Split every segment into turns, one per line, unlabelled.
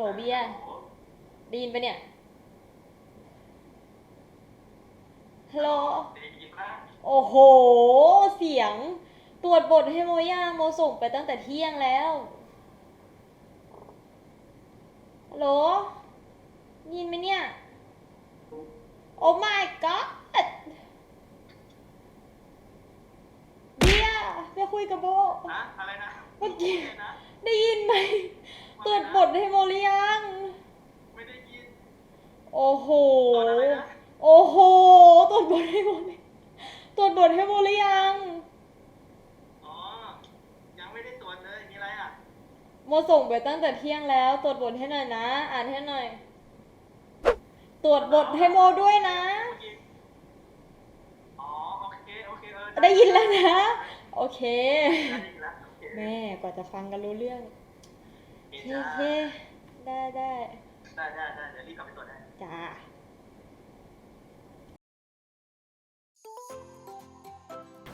โหลเบียร์ได้ยินปะเนี่ยฮัลโหล
ได้ยินมาก
โอ้โห เสียง ตรวจบทให้โมย่างโมส่งไปตั้งแต่เที่ยงแล้วฮัลโหลได้ยินไหมเนี่ย โอ้ my god เบียร์ไปคุยกับโบ
นะอะไรนะ
เมื่อกี้ะ
ไรนะ
ได้ยินไหม ตรวจบทให้โมหรือยัง
ไม่ได้ยิน
โอ้โห
ตรวจอะไรนะ
โอ้โหตรวจบทให้โมหรือตรวจบทให้โมหรือยัง
อ๋อ ยังไม่ได้ตรวจเลย มีอะไรอะ
โมส่งไปตั้งแต่เที่ยงแล้ว ตรวจบทให้หน่อยนะ อ่านให้หน่อย ตรวจบทให้โมด้วยนะ
เมื่อกี้อ๋อ โอเค โอเค เออ
ได้ยินแล้วนะ โอเค
ได้ยินแล้วโอเค
แม่กว่าจะฟังกันรู้เรื่อง
โอ
โอ
เค
เคได้ได้
ได้ได้ได้เดี๋ยวรีบกลับไปตรวจได้
จ้า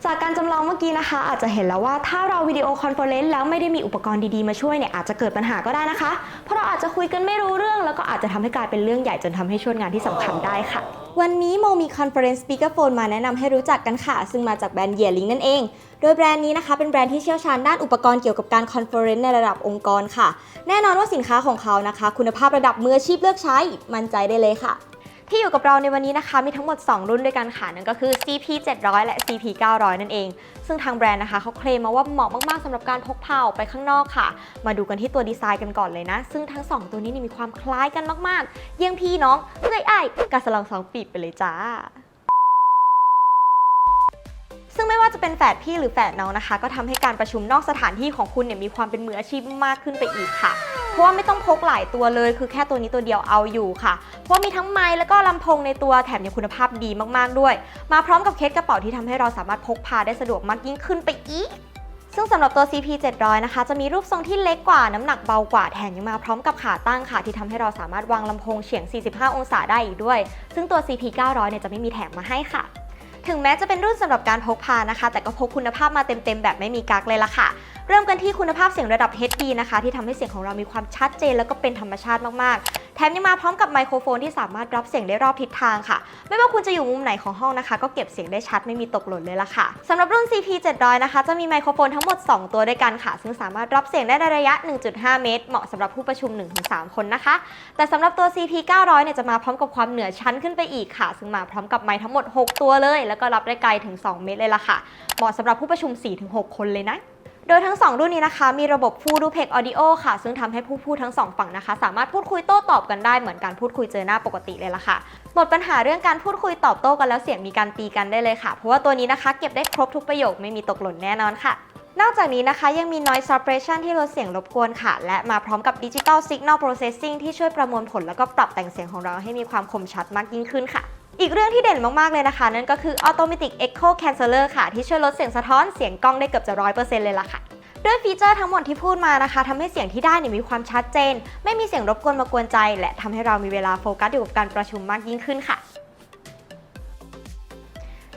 จากการจำลองเมื่อกี้นะคะ อาจจะเห็นแล้วว่าถ้าเราวิดีโอคอนเฟอเรนซ์แล้วไม่ได้มีอุปกรณ์ดีๆมาช่วยเนี่ยอาจจะเกิดปัญหาก็ได้นะคะ เพราะเราอาจจะคุยกันไม่รู้เรื่อง แล้วก็อาจจะทำให้กลายเป็นเรื่องใหญ่จนทำให้ช่วยงานที่สำคัญได้ค่ะ วันนี้โมมีคอนเฟอเรนซ์สปีกเกอร์โฟนมาแนะนำให้รู้จักกันค่ะ ซึ่งมาจากแบรนด์เยียลิงนั่นเอง โดยแบรนด์นี้นะคะ เป็นแบรนด์ที่เชี่ยวชาญด้านอุปกรณ์เกี่ยวกับการคอนเฟอเรนซ์ในระดับองค์กรค่ะ แน่นอนว่าสินค้าของเขานะคะ คุณภาพระดับมืออาชีพเลือกใช้ มั่นใจได้เลยค่ะ ที่อยู่กับเราในวันนี้นะคะ มีทั้งหมด 2 รุ่นด้วยกันค่ะ นั่นก็คือ CP 700และ CP 900นั่นเอง ซึ่งทางแบรนด์นะคะเขาเคลมมาว่าเหมาะมากๆสำหรับการพกพาออกไปข้างนอกค่ะ มาดูกันที่ตัวดีไซน์กันก่อนเลยนะ ซึ่งทั้ง 2 ตัวนี้นี่มีความคล้ายกันมากๆ เยี่ยงพี่น้องเอ้ยไอ้กาสลองสองปีบไปเลยจ้าซึ่งไม่ว่าจะเป็นแฝดพี่หรือแฝดน้องนะคะ ก็ทำให้การประชุมนอกสถานที่ของคุณเนี่ยมีความเป็นมืออาชีพมากขึ้นไปอีกค่ะ ราะว่าไม่ต้องพกหลายตัวเลยคือแค่ตัวนี้ตัวเดียวเอาอยู่ค่ะ เพราะมีทั้งไมค์แล้วก็ลำโพงในตัวแถมยังคุณภาพดีมากๆด้วย มาพร้อมกับเคสกระเป๋าที่ทำให้เราสามารถพกพาได้สะดวกมากยิ่งขึ้นไปอีกซึ่งสำหรับตัว CP 700นะคะ จะมีรูปทรงที่เล็กกว่าน้ำหนักเบากว่าแถมยังมาพร้อมกับขาตั้งค่ะ ที่ทำให้เราสามารถวางลำโพงเฉียง 45 องศาได้อีกด้วย ซึ่งตัว CP 900เนี่ยจะไม่มีแถมมาให้ค่ะ ถึงแม้จะเป็นรุ่นสำหรับการพกพานะคะ แต่ก็พกคุณภาพมาเต็มๆ แบบไม่มีกักเลยล่ะค่ะ เริ่มกันที่คุณภาพเสียงระดับ HD นะคะ ที่ทำให้เสียงของเรามีความชัดเจน แล้วก็เป็นธรรมชาติมากๆ แถมยังมาพร้อมกับไมโครโฟนที่สามารถรับเสียงได้รอบทิศทางค่ะ ไม่ว่าคุณจะอยู่มุมไหนของห้องนะคะ ก็เก็บเสียงได้ชัดไม่มีตกหล่นเลยล่ะค่ะสำหรับรุ่น CP 700นะคะ จะมีไมโครโฟนทั้งหมด 2 ตัวด้วยกันค่ะ ซึ่งสามารถรับเสียงได้ในระยะ 1.5 เมตร เหมาะสำหรับผู้ประชุม 1-3 คนนะคะ แต่สำหรับตัว CP 900เนี่ยจะมาพร้อมกับความเหนือชั้นขึ้นไปอีกค่ะ ซึ่งมาพร้อมกับไมค์ทั้งหมด 6 ตัวเลย แล้วก็รับได้ไกลถึง 2 เมตรเลยล่ะค่ะ เหมาะสำหรับผู้ประชุม 4-6 คนเลยนะ โดยทั้ง 2 รุ่นนี้นะคะ มีระบบ Full Duplex Audio ค่ะ ซึ่งทำให้ผู้พูดทั้ง 2 ฝั่งนะคะ สามารถพูดคุยโต้ตอบกันได้เหมือนการพูดคุยเจอหน้าปกติเลยล่ะค่ะ หมดปัญหาเรื่องการพูดคุยตอบโต้กันแล้วเสียงมีการตีกันได้เลยค่ะ เพราะว่าตัวนี้นะคะเก็บได้ครบทุกประโยคไม่มีตกหล่นแน่นอนค่ะนอกจากนี้นะคะยังมี noise suppression ที่ลดเสียงรบกวนค่ะ และมาพร้อมกับ digital signal processing ที่ช่วยประมวลผลแล้วก็ปรับแต่งเสียงของเราให้มีความคมชัดมากยิ่งขึ้นค่ะ อีกเรื่องที่เด่นมาก ๆ เลยนะคะ นั่นก็คือ automatic echo canceller ค่ะ ที่ช่วยลดเสียงสะท้อนเสียงกล้องได้เกือบจะ 100%เลยล่ะค่ะด้วยฟีเจอร์ทั้งหมดที่พูดมานะคะทำให้เสียงที่ได้เนี่ยมีความชัดเจน ไม่มีเสียงรบกวนมากวนใจ และทำให้เรามีเวลาโฟกัสอยู่กับการประชุมมากยิ่งขึ้นค่ะ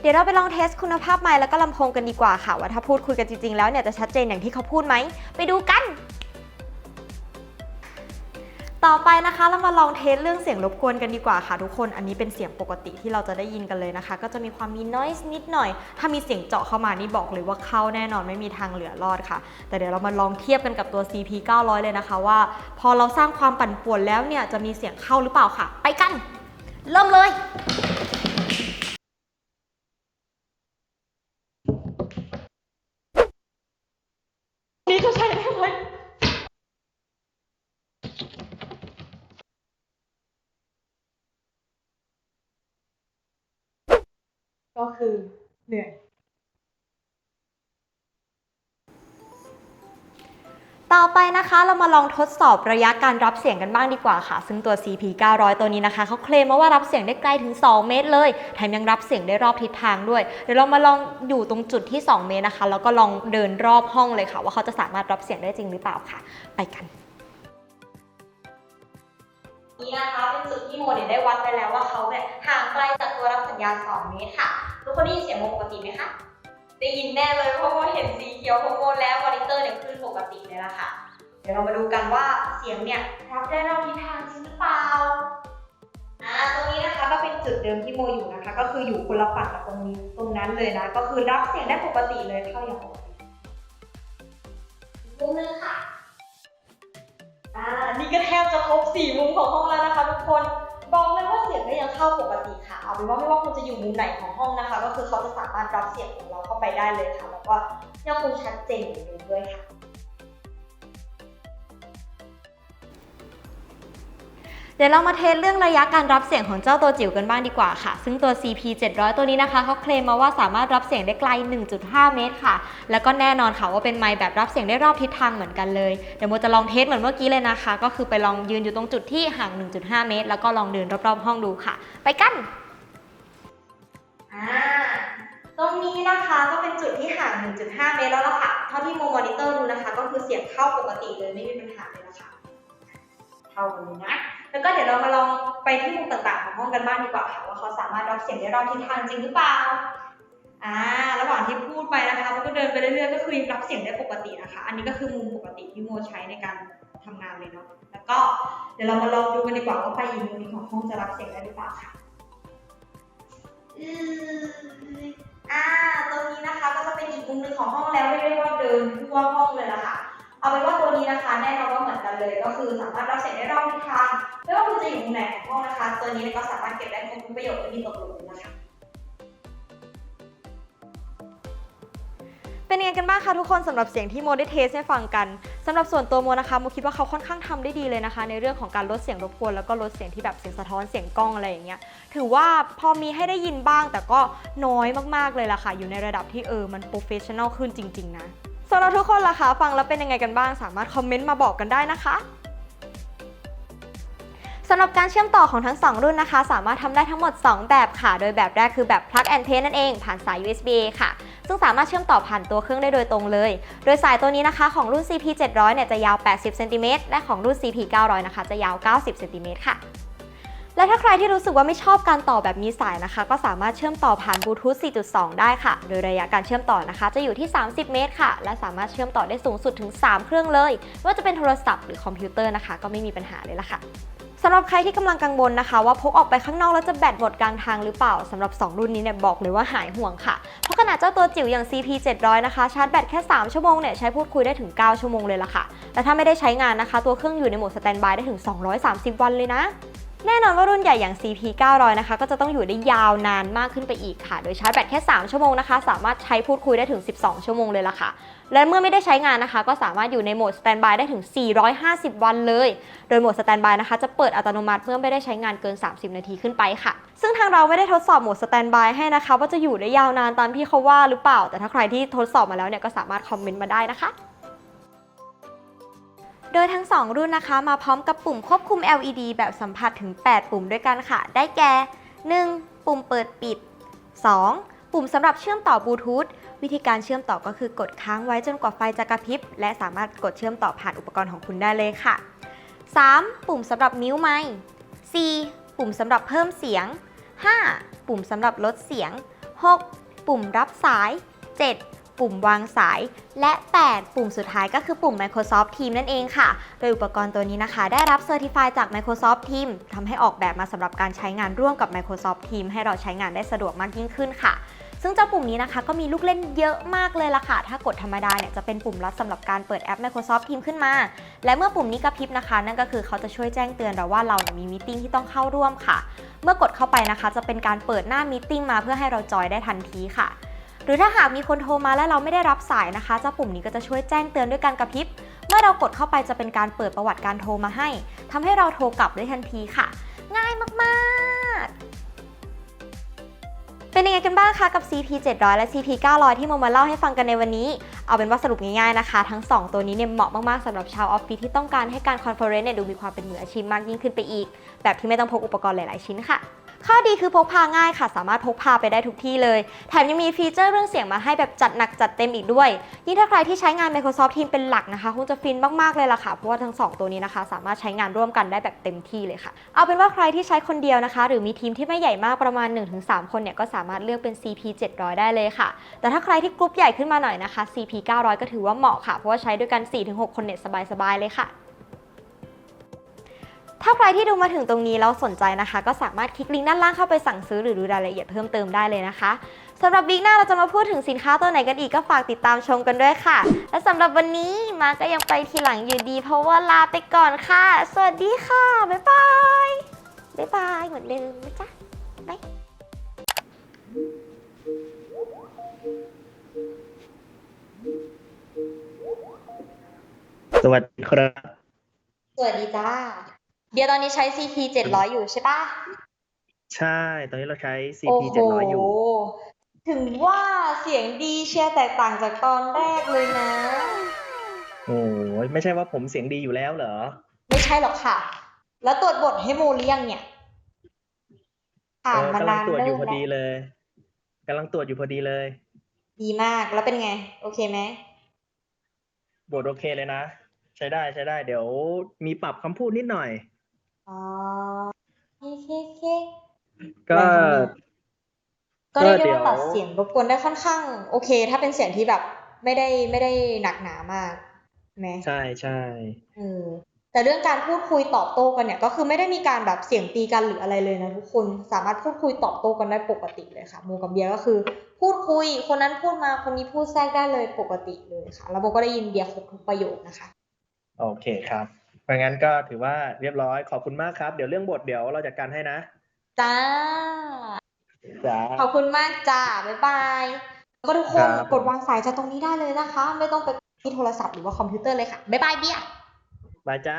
เดี๋ยวเราไปลองเทสคุณภาพไมค์แล้วก็ลำโพงกันดีกว่าค่ะ ว่าถ้าพูดคุยกันจริงๆแล้วเนี่ยจะชัดเจนอย่างที่เขาพูดไหมไปดูกัน ต่อไปนะคะเรามาลองเทสเรื่องเสียงรบกวนกันดีกว่าค่ะทุกคน อันนี้เป็นเสียงปกติที่เราจะได้ยินกันเลยนะคะ ก็จะมีความมี noise นิดหน่อย ถ้ามีเสียงเจาะเข้ามานี่บอกเลยว่าเข้าแน่นอนไม่มีทางเหลือรอดค่ะ แต่เดี๋ยวเรามาลองเทียบกันกับตัว CP 900 เลยนะคะว่า พอเราสร้างความปั่นป่วนแล้วเนี่ยจะมีเสียงเข้าหรือเปล่าค่ะ ไปกัน เริ่มเลย
นี่จะใช้ได้ไหมก็ คือเหนื่อย
ต่อไปนะคะเรามาลองทดสอบระยะการรับเสียงกันบ้างดีกว่าค่ะ ซึ่งตัว CP 900 ตัวนี้นะคะเขาเคลมมาว่ารับเสียงได้ไกลถึง 2 เมตรเลย แถมยังรับเสียงได้รอบทิศทางด้วย เดี๋ยวเรามาลองอยู่ตรงจุดที่ 2 เมตรนะคะ แล้วก็ลองเดินรอบห้องเลยค่ะ ว่าเขาจะสามารถรับเสียงได้จริงหรือเปล่าค่ะ ไปกันนี่นะคะเป็นจุดที่โมเนี่ยได้วัดไปแล้วว่าเขาเนี่ยห่างไกลจากตัวรับสัญญาณ 2 เมตรค่ะ ทุกคนได้ยินเสียงโมปกติไหมคะ ได้ยินแน่เลยเพราะว่าเห็นสีเขียวของโมแล้วมอนิเตอร์เนี่ยขึ้นปกติเลยละค่ะเดี๋ยวเดี๋ยวเรามาดูกันว่าเสียงเนี่ยรับได้รอบทิศทางจริงหรือเปล่าอ่าตรงนี้นะคะก็เป็นจุดเดิมที่โมอยู่นะคะ ก็คืออยู่คนละฝั่งกับตรงนี้ตรงนั้นเลยนะ ก็คือรับเสียงได้ปกติเลยเข้าอย่างปกติมุมนึงค่ะอ่านี่ก็แทบจะครบสี่มุมของห้องแล้วนะคะทุกคน บอกเลยว่าเสียงก็ยังเข้าปกติค่ะ เอาเป็นว่าไม่ว่าคุณจะอยู่มุมไหนของห้องนะคะ ก็คือเขาจะสามารถรับเสียงของเราเข้าไปได้เลยค่ะ แล้วก็ยังคงชัดเจนอยู่ด้วยค่ะ ดี๋ยวเรามาเทสเรื่องระยะการรับเสียงของเจ้าตัวจิ๋วกันบ้างดีกว่าค่ะ ซึ่งตัว CP 700 ตัวนี้นะคะเขาเคลมมาว่าสามารถรับเสียงได้ไกล 1.5 เมตรค่ะ แล้วก็แน่นอนค่ะว่าเป็นไมค์แบบรับเสียงได้รอบทิศทางเหมือนกันเลย เดี๋ยวโมจะลองเทสเหมือนเมื่อกี้เลยนะคะ ก็คือไปลองยืนอยู่ตรงจุดที่ห่าง 1.5 เมตร แล้วก็ลองเดินรอบๆห้องดูค่ะ ไปกันตรงนี้นะคะก็เป็นจุดที่ห่าง 1.5 เมตรแล้วล่ะค่ะ เท่าที่โมมอนิเตอร์ดูนะคะ ก็คือเสียงเข้าปกติเลยไม่มีปัญหาเลยนะคะ เท่ากันนะ แล้วก็เดี๋ยวเรามาลองไปที่มุมต่างๆของห้องกันบ้างดีกว่าค่ะว่าเขาสามารถรับเสียงได้รอบทิศทางจริงหรือเปล่าอ่าระหว่างที่พูดไปนะคะมันก็เดินไปเรื่อยๆก็คือรับเสียงได้ปกตินะคะ อันนี้ก็คือมุมปกติที่โมใช้ในการทำงานเลยเนาะแล้วก็เดี๋ยวเรามาลองดูกันดีกว่าว่าไปอีกมุมนี้ของห้องจะรับเสียงได้หรือเปล่าค่ะอืมอ่าตรงนี้นะคะก็จะเป็นอีกมุมหนึ่งของห้องแล้วเรียกว่าเดินทั่วห้องเลยละค่ะ เอาเป็นว่าตัวนี้นะคะแน่นอนว่าเหมือนกันเลย ก็คือสามารถรับเสียงได้รอบทิศทางไม่ว่าคุณจะอยู่มุมไหนของห้องนะคะ ตัวนี้ก็สามารถเก็บได้ครบทุกประโยชน์ไม่มีตกหล่นเลยนะคะเป็นยังไงกันบ้างคะทุกคนสำหรับเสียงที่โมได้เทสให้ฟังกันสำหรับส่วนตัวโมนะคะโมคิดว่าเขาค่อนข้างทำได้ดีเลยนะคะ ในเรื่องของการลดเสียงรบกวนแล้วก็ลดเสียงที่แบบเสียงสะท้อนเสียงกล้องอะไรอย่างเงี้ยถือว่าพอมีให้ได้ยินบ้าง แต่ก็น้อยมากๆเลยล่ะค่ะ อยู่ในระดับที่เออมันโปรเฟชชั่นอลขึ้นจริง ๆ นะ สำหรับทุกคนล่ะคะ ฟังแล้วเป็นยังไงกันบ้าง สามารถคอมเมนต์มาบอกกันได้นะคะสำหรับการเชื่อมต่อของทั้ง 2 รุ่นนะคะ สามารถทำได้ทั้งหมด 2 แบบค่ะ โดยแบบแรกคือแบบ plug and play นั่นเอง ผ่านสาย USB A ค่ะ ซึ่งสามารถเชื่อมต่อผ่านตัวเครื่องได้โดยตรงเลย โดยสายตัวนี้นะคะของรุ่น CP 700 เนี่ยจะยาว 80 เซนติเมตร และของรุ่น CP 900 นะคะจะยาว 90 เซนติเมตรค่ะ และถ้าใครที่รู้สึกว่าไม่ชอบการต่อแบบมีสายนะคะ ก็สามารถเชื่อมต่อผ่านบลูทูธ 4.2 ได้ค่ะ โดยระยะการเชื่อมต่อนะคะ จะอยู่ที่ 30 เมตรค่ะ และสามารถเชื่อมต่อได้สูงสุดถึง 3 เครื่องเลยไม่ว่าจะเป็นโทรศัพท์หรือคอมพิวเตอร์นะคะ ก็ไม่มีปัญหาเลยละค่ะสำหรับใครที่กำลังกังวลนะคะ ว่าพกออกไปข้างนอกแล้วจะแบตหมดกลางทางหรือเปล่าสำหรับ 2 รุ่นนี้เนี่ยบอกเลยว่าหายห่วงค่ะ เพราะขนาดเจ้าตัวจิ๋วอย่าง CP 700นะคะ ชาร์จแบตแค่ 3 ชั่วโมงเนี่ยใช้พูดคุยได้ถึง 9 ชั่วโมงเลยล่ะค่ะแต่ถ้าไม่ได้ใช้งานนะคะ ตัวเครื่องอยู่ในโหมดสแตนบายได้ถึง 230 วันเลยนะ แน่นอนว่ารุ่นใหญ่อย่าง CP 900นะคะก็จะต้องอยู่ได้ยาวนานมากขึ้นไปอีกค่ะ โดยชาร์จแบตแค่ 3 ชั่วโมงนะคะ สามารถใช้พูดคุยได้ถึง 12 ชั่วโมงเลยล่ะค่ะ และเมื่อไม่ได้ใช้งานนะคะ ก็สามารถอยู่ในโหมดสแตนบายได้ถึง 450 วันเลย โดยโหมดสแตนบายนะคะจะเปิดอัตโนมัติเมื่อไม่ได้ใช้งานเกิน 30 นาทีขึ้นไปค่ะ ซึ่งทางเราไม่ได้ทดสอบโหมดสแตนบายให้นะคะ ว่าจะอยู่ได้ยาวนานตามที่เขาว่าหรือเปล่า แต่ถ้าใครที่ทดสอบมาแล้วเนี่ยก็สามารถคอมเมนต์มาได้นะคะ โดยทั้ง 2 รุ่นนะคะ มาพร้อมกับปุ่มควบคุม LED แบบสัมผัสถึง 8 ปุ่มด้วยกันค่ะ ได้แก่ 1. ปุ่มเปิดปิด 2. ปุ่มสำหรับเชื่อมต่อบลูทูธวิธีการเชื่อมต่อก็คือกดค้างไว้จนกว่าไฟจะกระพริบ และสามารถกดเชื่อมต่อผ่านอุปกรณ์ของคุณได้เลยค่ะ 3. ปุ่มสำหรับนิ้วไม้ 4. ปุ่มสำหรับเพิ่มเสียง 5. ปุ่มสำหรับลดเสียง 6. ปุ่มรับสาย 7. ปุ่มวางสาย และ 8 ปุ่มสุดท้ายก็คือปุ่ม Microsoft Teams นั่นเองค่ะ โดยอุปกรณ์ตัวนี้นะคะ ได้รับ Certify จาก Microsoft Teams ทำให้ออกแบบมาสำหรับการใช้งานร่วมกับ Microsoft Teams ให้เราใช้งานได้สะดวกมากยิ่งขึ้นค่ะซึ่งเจ้าปุ่มนี้นะคะก็มีลูกเล่นเยอะมากเลยล่ะค่ะ ถ้ากดธรรมดาเนี่ยจะเป็นปุ่มลัดสำหรับการเปิดแอป Microsoft Teams ขึ้นมา และเมื่อปุ่มนี้กระพริบนะคะ นั่นก็คือเขาจะช่วยแจ้งเตือนเราว่าเรามีมีตติ้งที่ต้องเข้าร่วมค่ะ เมื่อกดเข้าไปนะคะ จะเป็นการเปิดหน้ามีตติ้งมาเพื่อให้เราจอยได้ทันทีค่ะ หรือถ้าหากมีคนโทรมาและเราไม่ได้รับสายนะคะเจ้าปุ่มนี้ก็จะช่วยแจ้งเตือนด้วยการกระพริบ เมื่อเรากดเข้าไปจะเป็นการเปิดประวัติการโทรมาให้ทำให้เราโทรกลับได้ทันทีค่ะ ง่ายมากๆ เป็นยังไงกันบ้างคะกับ CP 700 และ CP 900 ที่โมมาเล่าให้ฟังกันในวันนี้ เอาเป็นว่าสรุปง่ายๆนะคะ ทั้ง 2 ตัวนี้เนี่ยเหมาะมากๆสำหรับชาวออฟฟิศที่ต้องการให้การคอนเฟอเรนซ์เนี่ยดูมีความเป็นมืออาชีพมากยิ่งขึ้นไปอีก แบบที่ไม่ต้องพกอุปกรณ์หลายๆชิ้นค่ะ ข้อดีคือพกพาง่ายค่ะ สามารถพกพาไปได้ทุกที่เลย แถมยังมีฟีเจอร์เรื่องเสียงมาให้แบบจัดหนักจัดเต็มอีกด้วย ยิ่งถ้าใครที่ใช้งาน Microsoft Teams เป็นหลักนะคะ คงจะฟินมากๆเลยล่ะค่ะ เพราะว่าทั้งสองตัวนี้นะคะ สามารถใช้งานร่วมกันได้แบบเต็มที่เลยค่ะ เอาเป็นว่าใครที่ใช้คนเดียวนะคะ หรือมีทีมที่ไม่ใหญ่มากประมาณ 1-3 คนเนี่ยก็สามารถเลือกเป็น CP 700ได้เลยค่ะ แต่ถ้าใครที่กรุ๊ปใหญ่ขึ้นมาหน่อยนะคะ CP 900ก็ถือว่าเหมาะค่ะ เพราะว่าใช้ด้วยกัน 4-6 คนเน็ตสบายๆเลยค่ะาใครที่ดูมาถึงตรงนี้แล้วสนใจนะคะ ก็สามารถคลิกลิงก์ด้านล่างเข้าไปสั่งซื้อหรือดูรายละเอียดเพิ่มเติมได้เลยนะคะสำหรับบิ๊กหน้าเราจะมาพูดถึงสินค้าตัวไหนกันอีกก็ฝากติดตามชมกันด้วยค่ะ และสำหรับวันนี้มาก็ยังไปทีหลังอยู่ดี เพราะว่าลาไปก่อนค่ะ สวัสดีค่ะ บ๊ายบาย บ๊ายบายเหมือนเดิมนะจ๊ะบ๊าย
สวัสดีครับ
สวัสดีจ้า เดี๋ยวตอนนี้ใช้ CP 700 อยู่ใช่ปะ
ใช่ ตอนนี้เราใช้
โอ้
CP
โห
700 อยู่
ถึงว่าเสียงดีเชียร์แตกต่างจากตอนแรกเลยนะ
โอ้ยไม่ใช่ว่าผมเสียงดีอยู่แล้วเหรอ
ไม่ใช่หรอกค่ะ แล้วตรวจบทให้โมหรือยังเนี่ยผ่าน
เออ
มากำ
ลั
นางน
ตรวจ
เริ่
อยู่
ม
พอ
แล้
ดี
ว
เลยกำลังตรวจอยู่พอดีเลย
ดีมากแล้วเป็นไง โอเคไหม
บทโอเคเลยนะ ใช้ได้ใช้ได้ เดี๋ยวมีปรับคำพูดนิดหน่อย
อ๋อเคเคเค
ก็
อะไรคะเนี่ยก็เรียกได้
เดี๋ยว
ว่าตัดเสียงรบกวนได้ค่อนข้าง โอเค ถ้าเป็นเสียงที่แบบไม่ได้ไม่ได้หนักหนามากใช่ไหม
ใช่ใช่
เออแต่เรื่องการพูดคุยตอบโต้กันเนี่ย ก็คือไม่ได้มีการแบบเสียงตีกันหรืออะไรเลยนะทุกคนสามารถพูดคุยตอบโต้กันได้ปกติเลยค่ะโมกับเบียร์ก็คือ พูดคุย คนนั้นพูดมาคนนี้พูดแทรกได้เลยปกติเลยค่ะ แล้วโมก็ได้ยินเบียร์ครบทุกประโยคนะคะ
โอเคครับเพ ราะงั้นก็ถือว่าเรียบร้อยขอบคุณมากครับ เดี๋ยวเรื่องบทเดี๋ยวเราจัดการให้นะ
จ้า
จ้า
ขอบคุณมากจ้า บ๊ายบายแล้วก็ทุกคน
ครับ
กดวางสายจากตรงนี้ได้เลยนะคะ ไม่ต้องไปที่โทรศัพท์หรือว่าคอมพิวเตอร์เลยค่ะ บ๊ายบายเบียร์
บายจ้า